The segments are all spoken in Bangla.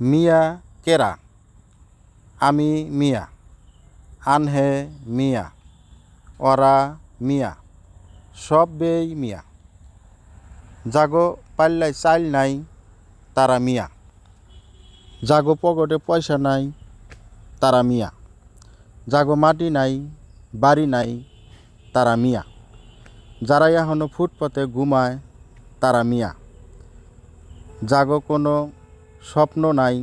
মিয়া কেরা? আমি মিয়া। আনহে মিয়া। ওরা মিয়া। সব বেই মিয়া। জাগো পাল্লাই চাইল নাই, তারা মিয়া। জাগো পকেটে পয়সা নাই, তারা মিয়া। জাগো মাটি নাই, বাড়ি নাই, তারা মিয়া। যারা এখনও ফুটপাতে ঘুমায়, তারা মিয়া। জাগো কোনো স্বপ্ন নাই,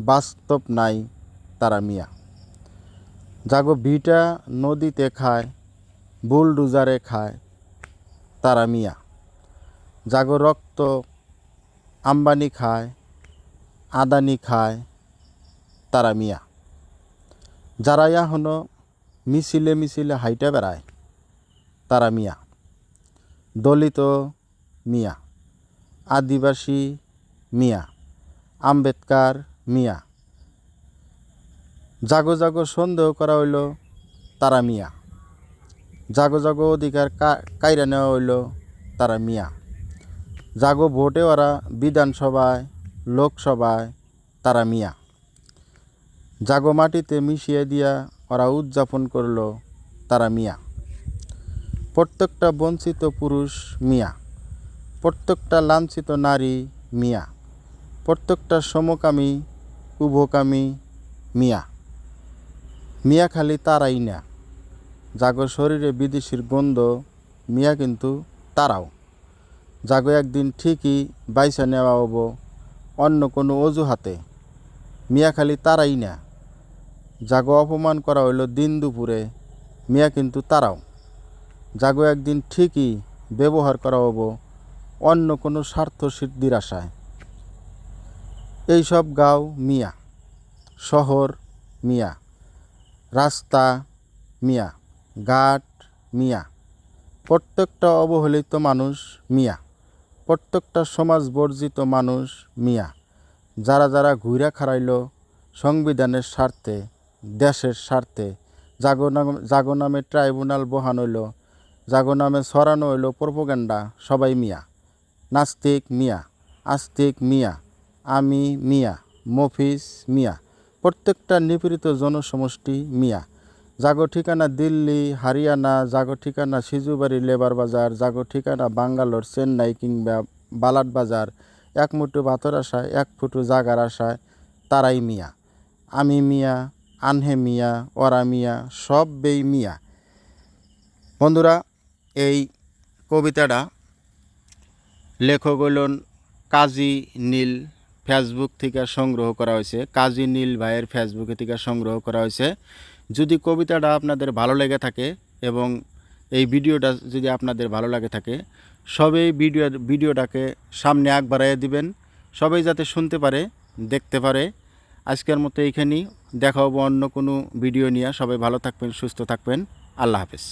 বাস্তব নাই তারা মিয়া। জাগো ভিটা নদীতে খায়, বুলডুজারে খায় তারা মিয়া। জাগো রক্ত আম্বানি খায়, আদানি খায় তারা মিয়া। যারা এখনও মিছিলে মিছিলে হাইটা বেড়ায় তারা মিয়া। দলিত মিয়া, আদিবাসী মিয়া। আম্বেদকার মিয়া। জাগো জাগো সন্দেহ করা হইল তারা মিয়া। জাগো জাগো অধিকার কাইরা নেওয়া হইল তারা মিয়া। জাগো ভোটে ওরা বিধানসভায়, লোকসভায় তারা মিয়া। জাগো মাটিতে মিশিয়ে দিয়া ওরা উদযাপন করল তারা মিয়া। প্রত্যেকটা বঞ্চিত পুরুষ মিয়া। প্রত্যেকটা লাঞ্ছিত নারী মিয়া। প্রত্যেকটা সমকামী, উভকামী মিয়া। মিয়া খালি তারাই না। জাগো শরীরে বিদেশির গন্ধ, মিয়া কিন্তু তারাও। জাগো একদিন ঠিকই বাইসা নেওয়া হব, অন্য কোনো অজুহাতে। মিয়া খালি তারাই না। জাগো অপমান করা হইল দিন দুপুরে, মিয়া কিন্তু তারাও। জাগো একদিন ঠিকই ব্যবহার করা হব, অন্য কোনো স্বার্থ সিদ্ধির আশায়। এইসব গাঁও মিয়া, শহর মিয়া, রাস্তা মিয়া, ঘাট মিয়া, প্রত্যেকটা অবহেলিত মানুষ মিয়া, প্রত্যেকটা সমাজ বর্জিত মানুষ মিয়া, যারা যারা ঘুরে খাড়াইল সংবিধানের স্বার্থে, দেশের স্বার্থে জাগো নাম জাগো নামে ট্রাইব্যুনাল বহান হইল জাগো নামে ছড়ানো হইল প্রোপোগান্ডা, সবাই মিয়া, নাস্তিক মিয়া, আস্তিক মিয়া আমি মিয়া, মফিজ মিয়া, প্রত্যেকটা নিপীড়িত জনসমষ্টি মিয়া। জাগো ঠিকানা দিল্লি, হারিয়ানা, জাগো ঠিকানা সিজুবাড়ি লেবার বাজার, জাগো ঠিকানা বাঙ্গালোর, চেন্নাই কিংবা বালাট বাজার, এক মুঠো ভাতর আশায়, এক ফুটো জাগার আশায় তারাই মিয়া। আমি মিয়া, আনহে মিয়া, ওরা মিয়া সব বেই মিয়া। বন্ধুরা, এই কবিতাটা লেখক হইলেন কাজী নীল ফেসবুক থেকে সংগ্রহ করা হয়েছে। কাজী নীল ভাইয়ের ফেসবুকে থেকে সংগ্রহ করা হয়েছে। যদি কবিতাটা আপনাদের ভালো লেগে থাকে এবং এই ভিডিওটা যদি আপনাদের ভালো লাগে থাকে সবাই ভিডিও, ভিডিওটাকে সামনে আগ বাড়াইয়া দিবেন। সবাই যাতে শুনতে পারে, দেখতে পারে। আজকের মতো এইখানেই। দেখা হব অন্য কোনো ভিডিও নিয়ে। সবাই ভালো থাকবেন, সুস্থ থাকবেন। আল্লাহ হাফেজ।